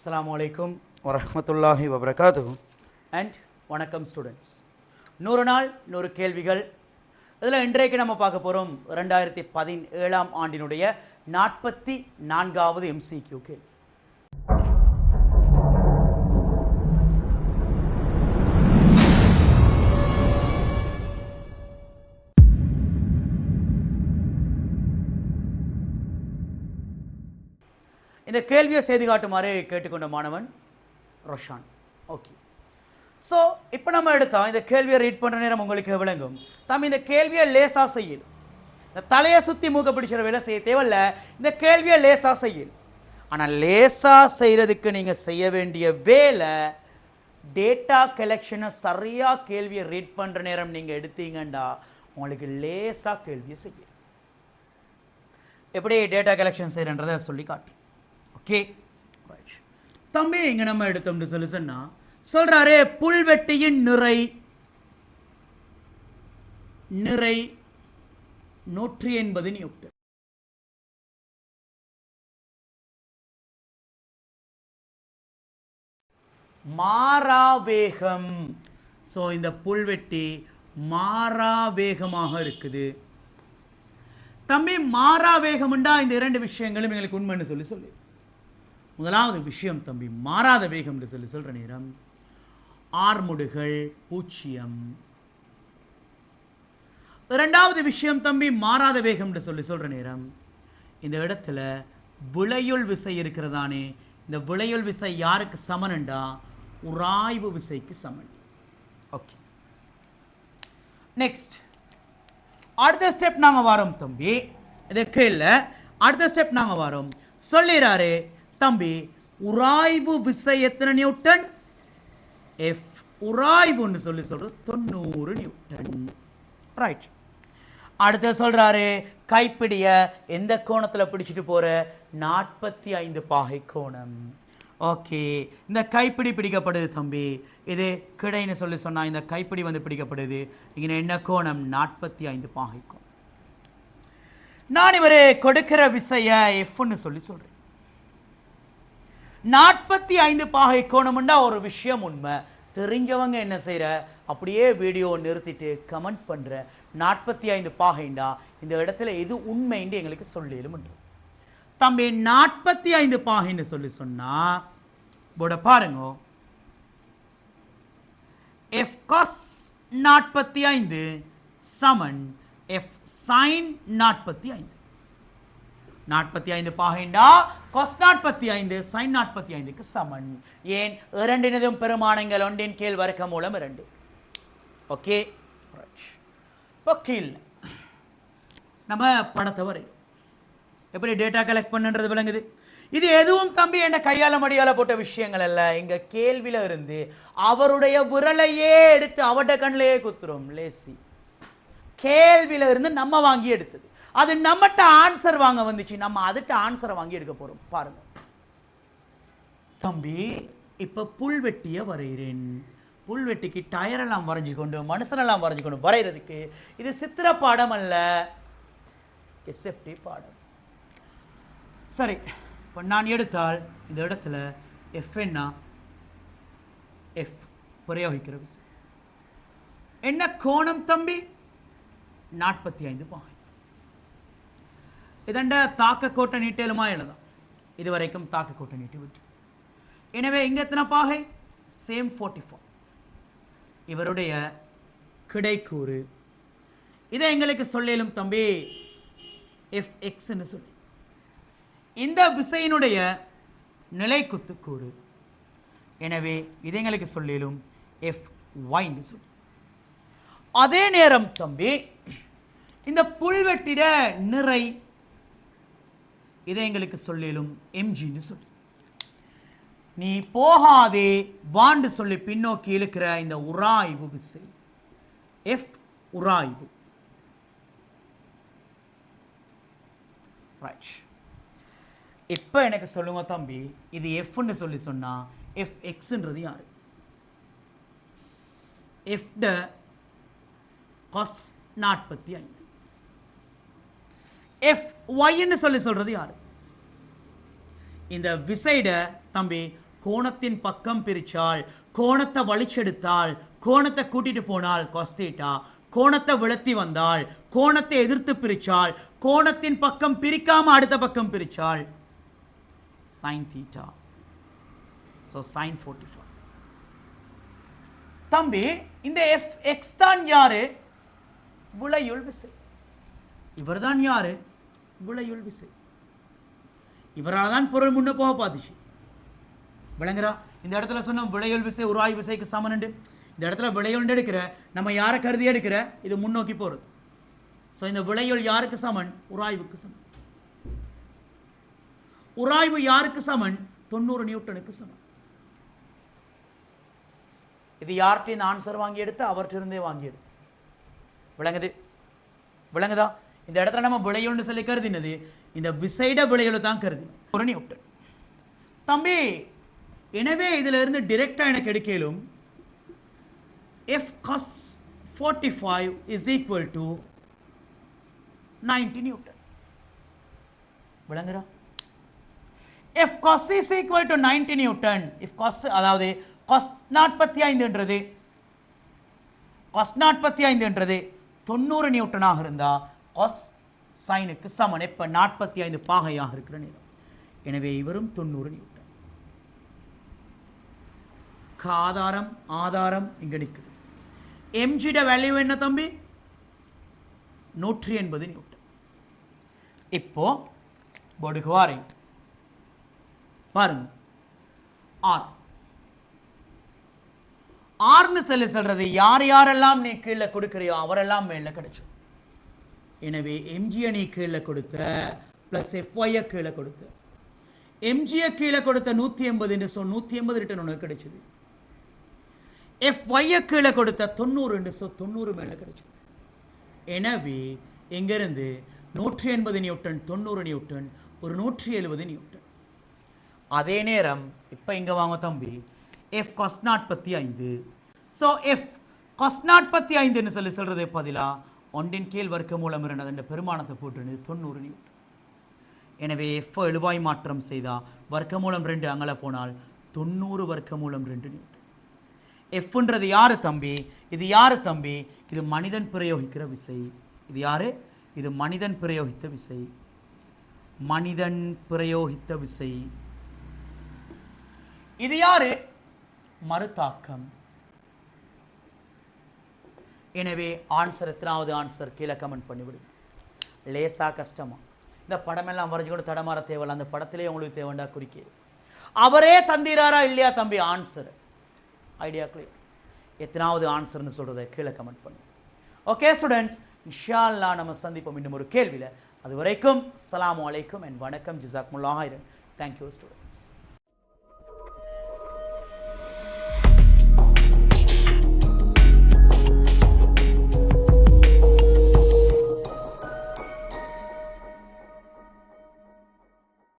அஸ்ஸலாமு அலைக்கும் வரஹ்மத்துல்லாஹி வபரகாத்து அண்ட் வணக்கம் ஸ்டூடெண்ட்ஸ். நூறு நாள் நூறு கேள்விகள். இதில் இன்றைக்கு நம்ம பார்க்க போகிறோம் ரெண்டாயிரத்தி பதினேழாம் ஆண்டினுடைய நாற்பத்தி நான்காவது எம்சிக்யூ கேள்வி. இந்த கேள்வியை செய்து காட்டுமாறு கேட்டுக்கொண்ட மாணவன் ரொஷான். ஓகே ஸோ இப்போ நம்ம எடுத்தோம் இந்த கேள்வியை ரீட் பண்ணுற நேரம் உங்களுக்கு விளங்கும். தம் இந்த கேள்வியை லேசாக செய்யல் இந்த தலையை சுற்றி மூக்க பிடிச்சிற வேலை செய்ய தேவையில்ல. இந்த கேள்வியை லேசாக செய்யல் ஆனால் லேசாக செய்கிறதுக்கு நீங்கள் செய்ய வேண்டிய வேலை டேட்டா கலெக்ஷனை சரியாக கேள்வியை ரீட் பண்ணுற நேரம் நீங்கள் எடுத்தீங்கண்டா உங்களுக்கு லேசாக கேள்வியை செய்யும் எப்படி டேட்டா கலெக்ஷன் செய்கிறன்றதை சொல்லி காட்டு. கே தம்பி இங்க நம்ம எடுத்தோம்னு சொல்லி சொன்னா சொல்றாரு புல்வெட்டியின் நிறை நிறை நூற்றி எண்பது நியூட்டு மாறாவேகம். ஸோ இந்த புல்வெட்டி மாறாவேகமாக இருக்குது. தம்பி மாறாவேகம்ண்டா இந்த இரண்டு விஷயங்களும் எங்களுக்கு உண்மைன்னு சொல்லி சொல்லி. முதலாவது விஷயம் தம்பி மாறாத வேகம் என்று சொல்லி சொல்கிற நேரம். ஆர்முடுகள் பூச்சியம். இரண்டாவது விஷயம் தம்பி மாறாத வேகம் என்று சொல்லி சொல்கிற நேரம். இந்த இடத்துல விளையுள் விசை இருக்கிறதானே இந்த விளையுள் விசை யாருக்கு சமன்ண்டா? உராய்வு விசைக்கு சமன். ஓகே நெக்ஸ்ட் அடுத்த ஸ்டெப் நாங்கள் வரோம் தம்பி. இதுக்கு இல்லை. அடுத்த ஸ்டெப் நாங்கள் வரோம். சொல்லிடுறாரு தம்பி உராய்வு விசை எத்தனை நியூட்டன்? எஃப் உராய்வுன்னு சொல்லி சொல்றது தொண்ணூறு நியூட்டன். ரைட் அடுத்து சொல்றாரு கைப்பிடிய எந்த கோணத்தில் பிடிச்சிட்டு போற? நாற்பத்தி ஐந்து பாகை கோணம். ஓகே இந்த கைப்பிடி பிடிக்கப்படுது தம்பி. இது கிடைன்னு சொல்லி சொன்னால் இந்த கைப்பிடி வந்து பிடிக்கப்படுது. இங்கே என்ன கோணம்? நாற்பத்தி ஐந்து பாகை கோணம். நான் இவர் கொடுக்கிற விசைய எஃப்னு சொல்லி சொல்றேன். நாற்பத்தி ஐந்து பாகை கோணம்னா ஒரு விஷயம் உண்மை. தெரிஞ்சவங்க என்ன செய்கிற அப்படியே வீடியோ நிறுத்திட்டு கமெண்ட் பண்ணுற நாற்பத்தி ஐந்து பாகைண்டா. இந்த இடத்துல எது உண்மைன்னு எங்களுக்கு சொல்லிடும் தம்பி நாற்பத்தி ஐந்து பாகைன்னு சொல்லி சொன்னா போட பாருங்க. எஃப் காஸ் நாற்பத்தி ஐந்து சமன் எஃப் சைன் நாற்பத்தி ஐந்து. நாற்பத்தி ஐந்து பாகைண்டா. கொஸ் நாற்பத்தி ஐந்து சைன் நாற்பத்தி ஐந்துக்கு சமன். ஏன்? இரண்டினதும் பெருமானங்கள் ஒன்றின் கீழ் வர்க்க மூலம் இரண்டு. ஓகே? இப்போ கீழ். நம்ம படத்தை வரை. எப்படி டேட்டா கலெக்ட் பண்ணுன்றது விளங்குது? இது எதுவும் தம்பி என்ன கையால மடியால போட்ட விஷயங்கள் அல்ல. எங்க கேள்வியில இருந்து அவருடைய விரலையே எடுத்து அவட்ட கண்ணிலேயே குத்துறோம். லேசி கேள்வியில இருந்து நம்ம வாங்கி எடுத்தது. அது நம்மகிட்ட ஆன்சர் வாங்க வந்துச்சு. நம்ம அதுட்ட ஆன்சரை வாங்கி எடுக்க போகிறோம் பாருங்க. தம்பி இப்போ புல்வெட்டியை வரைகிறேன். புல்வெட்டிக்கு டயரெல்லாம் வரைஞ்சு கொண்டு மனுஷனெல்லாம் வரைஞ்சு கொண்டு வரைகிறதுக்கு இது சித்திர பாடம் அல்ல. எஸ்எஃப்டி பாடம். சரி இப்போ நான் எடுத்தால் இந்த இடத்துல எஃப் என்ன எஃப் பிரயோகிக்கிற விசை என்ன கோணம் தம்பி? நாற்பத்தி ஐந்து பாயிண்ட் இதண்ட தாக்க கோட்டை நீட்டலுமா எழுதாம் இதுவரைக்கும் தாக்க கோட்டை நீட்டி விட்டு எனவே இங்கே எத்தனை பாகை சேம் ஃபோர்ட்டி ஃபோர் இவருடைய கிடைக்கூறு இதை எங்களுக்கு சொல்லிலும் தம்பி எஃப் எக்ஸ்ன்னு சொல்லி இந்த விசையினுடைய நிலை கூறு எனவே இதை எங்களுக்கு சொல்லிலும் எஃப் ஒய்ன்னு சொல்லி அதே நேரம் தம்பி இந்த புல்வெட்டிட நிறை இதை எங்களுக்கு சொல்லிலும். எம்ஜின்னு சொல்லி. நீ போகாதே வாண்டு சொல்லி பின்னோக்கி இழுக்கிற இந்த உராய்வு விசை. எஃப் உராய்வு. ரைட் இப்போ எனக்கு சொல்லுங்க தம்பி இது எஃப்னு சொல்லி சொன்னா எஃப் எக்ஸ்ன்றது யாரு? எஃப்ட காஸ் நாற்பத்தி ஐந்து. எஃப் ஒய்ன்னு சொல்லி சொல்றது யாரு? இந்த விசைட தம்பி கோணத்தின் பக்கம் பிரிச்சால் கோணத்தை வலிச்செடுத்தால் கோணத்தை கூட்டிட்டு போனால் கொஸ்தீட்டா கோணத்தை விளத்தி வந்தால் கோணத்தை எதிர்த்து பிரிச்சால் கோணத்தின் பக்கம் பிரிக்காம அடுத்த பக்கம் பிரிச்சால் sine theta so sine forty four தம்பி இந்த எஃப் எக்ஸ் தான் யாரு? விளையுள் விசை. இவர்தான் யாரு? விளையுள் விசை. இவரால் தான் பொருள் முன்ன போக பார்த்துச்சு விளங்குறா இந்த இடத்துல சொன்ன விளையல் விசை உராய் விசைக்கு சமனுண்டு இந்த இடத்துல விளையல் எடுக்கிற நம்ம யாரை கருதி எடுக்கிற இது முன்னோக்கி போகிறது ஸோ இந்த விளையல் யாருக்கு சமன்? உராய்வுக்கு சமன். உராய்வு யாருக்கு சமன்? தொண்ணூறு நியூட்டனுக்கு சமன். இது யார்கிட்ட இந்த ஆன்சர் வாங்கி எடுத்து அவர்கிட்ட இருந்தே வாங்கி எடுத்து விளங்குது? விளங்குதா? இந்த இடத்துல நம்ம விளையல்னு சொல்லி கருதினது இந்த விசைட விளையல் தான் கருதி. ஒரு நியூட்டன் தம்பி எனவே இதுல இருந்து டிரெக்டா எனக்கு எடுக்கலும் F cos forty five is equal to ninety newton விளங்குறா? F cos is equal to ninety newton if cos அதாவது காஸ் நாற்பத்தி ஐந்துன்றது காஸ் நாற்பத்தி ஐந்துன்றது தொண்ணூறு நியூட்டனாக இருந்தால் காஸ் சைனுக்கு சமன். எப்ப? நாற்பத்தி ஐந்து பாகையாக இருக்கிற நேரம் எனவே இவரும் தொண்ணூறு நியூட்டன். ஆதாரம் ஆதாரம் இங்கே நிற்குது எம்ஜிட வேல்யூ என்ன தம்பி? நூற்றி எண்பது நியூட்டன். இப்போ போர்டுக்கு வாரேன் பாருங்க. ஆர். ஆர்னு சொல்லி சொல்றது யார் யாரெல்லாம் நீ கீழே கொடுக்குறியோ அவரெல்லாம் மேல கிடைச்சு எனவே எம்ஜிஎனை கீழே கொடுத்த ப்ளஸ் எஃப்ஒய்யை கீழே கொடுத்த. எம்ஜியை கீழே கொடுத்த நூற்றி எண்பது என்று சொல் நூற்றி எண்பது ரிட்டன் உனக்கு கிடைச்சிது. எஃப்ஒய்யை கீழே கொடுத்த தொண்ணூறு என்று சொல் தொண்ணூறு மேலே கிடைச்சது. எனவே எங்கேருந்து நூற்றி எண்பது நியூட்டன் தொண்ணூறு நியூட்டன் ஒரு நூற்றி எழுபது நியூட்டன் அதே நேரம் இப்போ இங்கே வாங்க தம்பி எஃப் காஸ் நாற்பத்தி ஐந்து. ஸோ எஃப் காஸ் நாற்பத்தி ஐந்துன்னு சொல்லி சொல்றது பதிலா ஒன்றின் கீழ் வர்க்க மூலம் இருந்தது. என்ற பெருமானத்தை போட்டு தொண்ணூறு நியூட் எனவே எஃப் எழுவாய் மாற்றம் செய்தால் வர்க்க மூலம் ரெண்டு அங்கல போனால் தொண்ணூறு வர்க்க மூலம் ரெண்டு நியூட் எஃப்ன்றது யார் தம்பி? இது யார் தம்பி? இது மனிதன் பிரயோகிக்கிற விசை. இது யார்? இது மனிதன் பிரயோகித்த விசை. மனிதன் பிரயோகித்த விசை. இது யாரு? மறுதாக்கம் எனவே ஆன்சர் எத்தனாவது ஆன்சர் கீழே கமெண்ட் பண்ணிவிடுங்க லேசா கஷ்டமா. இந்த படமெல்லாம் வரைஞ்சு கூட தடமாற தேவையில்ல. அந்த படத்திலே உங்களுக்கு தேவைண்டா குறிக்க. அவரே தந்திராரா இல்லையா தம்பி? ஆன்சர் ஐடியா கிளியர் எத்தனாவது ஆன்சர்னு சொல்கிறத கீழே கமெண்ட் பண்ணு. ஓகே ஸ்டூடெண்ட்ஸ் இன்ஷால்லா நம்ம சந்திப்போம் இன்னும் ஒரு கேள்வியில். அது வரைக்கும் அஸ்ஸலாமு அலைக்கும் என் வணக்கம். ஜிசாக்முல்லாஹிரன் தேங்க்யூ ஸ்டூடெண்ட்ஸ்